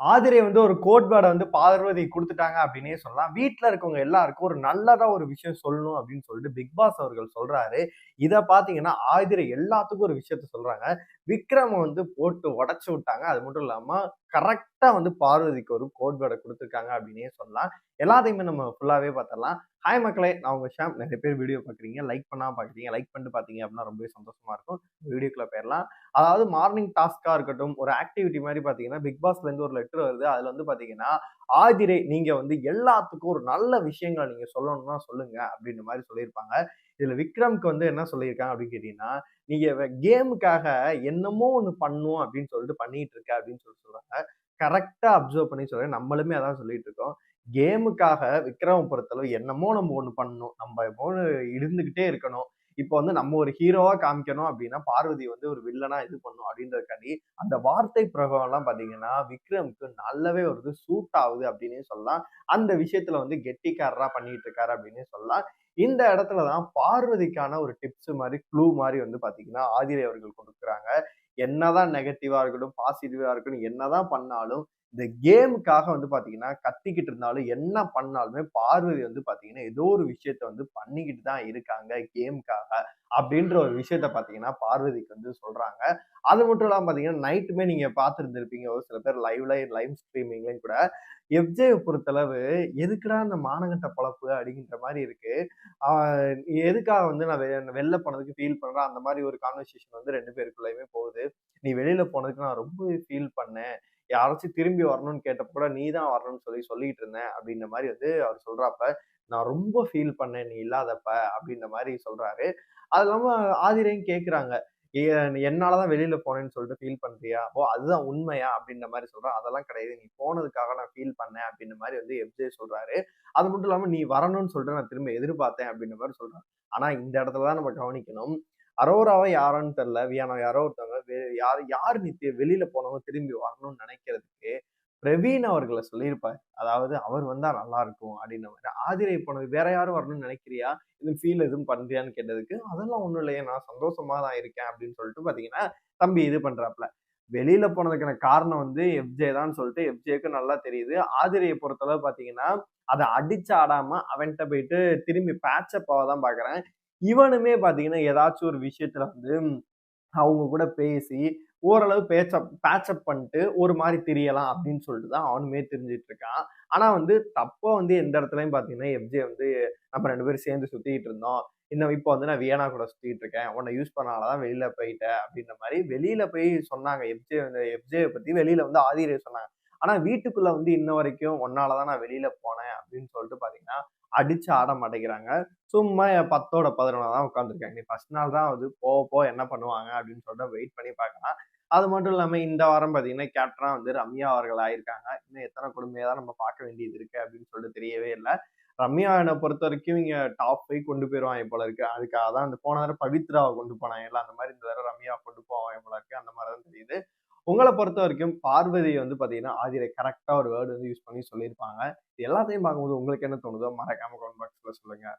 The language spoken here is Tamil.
ஆதிரை வந்து ஒரு கோட்பாடை வந்து பார்வதி கொடுத்துட்டாங்க அப்படின்னே சொல்லலாம். வீட்டில் இருக்கவங்க எல்லாருக்கும் ஒரு நல்லதாக ஒரு விஷயம் சொல்லணும் அப்படின்னு சொல்லிட்டு பிக் பாஸ் அவர்கள் சொல்றாரு. இதை பார்த்தீங்கன்னா, ஆதிரை எல்லாத்துக்கும் ஒரு விஷயத்த சொல்றாங்க. விக்ரம வந்து போட்டு உடச்சி விட்டாங்க. அது மட்டும் இல்லாமல் கரெக்டாக வந்து பார்வதிக்கு ஒரு கோட்பாடை கொடுத்துருக்காங்க அப்படின்னே சொல்லலாம். எல்லாத்தையுமே நம்ம ஃபுல்லாகவே பார்த்தலாம் ஹாய் மக்களே! நான் உங்க ஷாம். நெறைய பேர் வீடியோ பார்க்குறீங்க. லைக் பண்ணாம பார்க்குறீங்க. லைக் பண்ணிட்டு பார்த்தீங்க அப்படின்னா ரொம்பவே சந்தோஷமா இருக்கும். வீடியோக்குள்ள போயிரலாம். அதாவது மார்னிங் டாஸ்க்கா இருக்கட்டும், ஒரு ஆக்டிவிட்டி மாரி பார்த்தீங்கன்னா, பிக் பாஸ்லேருந்து ஒரு லெட்டர் வருது. அதுல வந்து பார்த்தீங்கன்னா, ஆதிரை நீங்க வந்து எல்லாத்துக்கும் ஒரு நல்ல விஷயங்கள நீங்க சொல்லணும்னா சொல்லுங்க அப்படின்ற மாரி சொல்லியிருப்பாங்க. இதுல விக்ரம்க்கு வந்து என்ன சொல்லியிருக்காங்க அப்படின்னு கேட்டீங்கன்னா, நீங்க வ கேமுக்காக என்னமோ ஒண்ணு பண்ணணும் அப்படின்னு சொல்லிட்டு பண்ணிட்டு இருக்க அப்படின்னு சொல்லி சொல்றாங்க. கரெக்ட்டா அப்சர்வ் பண்ணி சொல்றேன். நம்மளுமே அதான் சொல்லிட்டு இருக்கோம். கேமுக்காக விக்ரம் பொறுத்தளவு என்னமோ நம்ம ஒன்று பண்ணணும். நம்ம எப்போன்னு இருந்துக்கிட்டே இருக்கணும். இப்போ வந்து நம்ம ஒரு ஹீரோவா காமிக்கணும் அப்படின்னா, பார்வதி வந்து ஒரு வில்லனா இது பண்ணும் அப்படின்றதுக்காண்டி, அந்த வார்த்தை பிரயோகம்லாம் பார்த்தீங்கன்னா, விக்ரம்க்கு நல்லாவே வருது சூட் ஆகுது அப்படின்னு சொல்லலாம். அந்த விஷயத்துல வந்து கெட்டிக்காரரா பண்ணிட்டு இருக்காரு அப்படின்னே சொல்லலாம். இந்த இடத்துல தான் பார்வதிக்கான ஒரு டிப்ஸ் மாதிரி க்ளூ மாதிரி வந்து பார்த்தீங்கன்னா, ஆதிரை அவர்கள் கொடுக்குறாங்க என்னதான் நெகட்டிவா இருக்கட்டும், பாசிட்டிவா இருக்கட்டும், என்னதான் பண்ணாலும், இந்த கேமுக்காக வந்து பார்த்தீங்கன்னா, கத்திக்கிட்டு இருந்தாலும், என்ன பண்ணாலுமே பார்வதி வந்து பார்த்தீங்கன்னா, ஏதோ ஒரு விஷயத்த வந்து பண்ணிக்கிட்டு தான் இருக்காங்க கேமுக்காக. அப்படின்ற ஒரு விஷயத்த பார்த்தீங்கன்னா, பார்வதிக்கு வந்து சொல்றாங்க. அது மட்டும் இல்லாமல் பார்த்தீங்கன்னா, நைட்டுமே நீங்கள் பார்த்துருந்துருப்பீங்க ஒரு சில பேர் லைவ்ல லைவ் ஸ்ட்ரீமிங்லயும் கூட. எஃப்ஜேயை பொறுத்தளவு, எதுக்குடா இந்த மானகட்ட பொழப்பு அப்படிங்கிற மாதிரி இருக்கு. எதுக்காக வந்து நான் வெ வெளில போனதுக்கு ஃபீல் பண்ணுறேன் அந்த மாதிரி ஒரு கான்வர்சேஷன் வந்து ரெண்டு பேருக்குள்ளேயுமே போகுது. நீ வெளியில போனதுக்கு நான் ரொம்ப ஃபீல் பண்ணேன். யாராச்சும் திரும்பி வரணும்னு கேட்டப்ப கூட நீ தான் வரணும்னு சொல்லி சொல்லிட்டு இருந்தேன். அப்படின்ற மாதிரி வந்து அவர் சொல்றாப்ப, நான் ரொம்ப ஃபீல் பண்ணேன் நீ இல்லாதப்ப அப்படின்ற மாதிரி சொல்றாரு. அது இல்லாம ஆதிரையும் கேட்குறாங்க. என்னால தான் வெளியில போனேன்னு சொல்லிட்டு ஃபீல் பண்றியா? ஓ! அதுதான் உண்மையா? அப்படின்ற மாதிரி சொல்றேன் அதெல்லாம் கிடையாது. நீ போனதுக்காக நான் ஃபீல் பண்ணேன் அப்படின்ற மாதிரி வந்து எஃப்ஜே சொல்றாரு. அது மட்டும் இல்லாம நீ வரணும்னு சொல்லிட்டு நான் திரும்ப எதிர்பார்த்தேன் அப்படின்ற மாதிரி சொல்றேன் ஆனா இந்த இடத்துல தான் நம்ம கவனிக்கணும். அரோராவை யாருன்னு தெரியல. வியானா யாரோ ஒருத்தவங்க யார் யார் நீ வெளியில போனவங்க திரும்பி வரணும்னு நினைக்கிறதுக்கு, பிரவீன் அவர்களை சொல்லியிருப்பார் அதாவது அவர் வந்தா நல்லா இருக்கும் அப்படின்ற மாதிரி ஆதிரை போனது வேற யாரும் வரணும்னு நினைக்கிறியா? எதுவும் ஃபீல் எதுவும் பண்றியான்னு கேட்டதுக்கு, அதெல்லாம் ஒன்றும் இல்லையே நான் சந்தோஷமா தான் இருக்கேன் அப்படின்னு சொல்லிட்டு பார்த்தீங்கன்னா, தம்பி இது பண்றாப்ல. வெளியில போனதுக்கான காரணம் வந்து எஃப்ஜே தான் சொல்லிட்டு எஃப்ஜேக்கு நல்லா தெரியுது. ஆதிரியை பொறுத்தளவு பார்த்தீங்கன்னா, அதை அடிச்சு ஆடாம அவன்கிட்ட போயிட்டு திரும்பி பேட்சப் தான் பார்க்குறேன். இவனுமே பார்த்தீங்கன்னா, ஏதாச்சும் ஒரு விஷயத்துல வந்து அவங்க கூட பேசி, ஓரளவு பேச்சப் பேட்சப் பண்ணிட்டு ஒரு மாதிரி திரியலாம் அப்படின்னு சொல்லிட்டு தான் அவனுமே திரிஞ்சுட்டு இருக்கான். ஆனால் வந்து தப்போ வந்து எந்த இடத்துலையும் பார்த்தீங்கன்னா, எஃப்ஜே வந்து நம்ம ரெண்டு பேரும் சேர்ந்து சுற்றிக்கிட்டு இருந்தோம். இன்னும் இப்போ வந்து நான் வியனா கூட சுற்றிட்டு இருக்கேன். உன்னை யூஸ் பண்ணனால தான் வெளியில் போயிட்டேன் அப்படின்ற மாதிரி வெளியில் போய் சொன்னாங்க. எஃப்ஜே வந்து எஃப்ஜே பற்றி வெளியில் வந்து ஆதிரை சொன்னாங்க. ஆனா வீட்டுக்குள்ள வந்து இன்ன வரைக்கும் உன்னால தான் நான் வெளியில போனேன் அப்படின்னு சொல்லிட்டு பார்த்தீங்கன்னா, அடிச்சு ஆட மாட்டேங்கிறாங்க. சும்மா 10ஓட 11 தான் உட்காந்துருக்காங்க நீ ஃபர்ஸ்ட் நாள் தான் அது போக போக என்ன பண்ணுவாங்க அப்படின்னு சொல்லிட்டு வெயிட் பண்ணி பார்க்கலாம். அது மட்டும் இல்லாம இந்த வாரம் பார்த்தீங்கன்னா, கேப்டனா வந்து ரம்யா அவர்கள் ஆயிருக்காங்க. இன்னும் எத்தனை கொடுமைய தான் நம்ம பார்க்க வேண்டியது இருக்கு அப்படின்னு சொல்லிட்டு தெரியவே இல்லை ரம்யா என்னை பொறுத்த வரைக்கும் இங்க டாப் போய் கொண்டு போயிருவாங்க போல இருக்கு. அதுக்காக தான் அந்த போன தடவை பவித்ராவை கொண்டு போனாங்கல்ல, அந்த மாதிரி இந்த தடவை ரம்யா கொண்டு போவாங்க போல இருக்கு. அந்த மாதிரி தான் தெரியுது. பொங்கலை பொறுத்த வரைக்கும் பார்வதி வந்து பார்த்தீங்கன்னா, ஆதிரை கரெக்டாக ஒரு வேர்டு வந்து யூஸ் பண்ணி சொல்லியிருப்பாங்க. இது எல்லாத்தையும் பார்க்கும்போது உங்களுக்கு என்ன தோணுதோ மறக்காம கமெண்ட் பாக்ஸில் சொல்லுங்கள்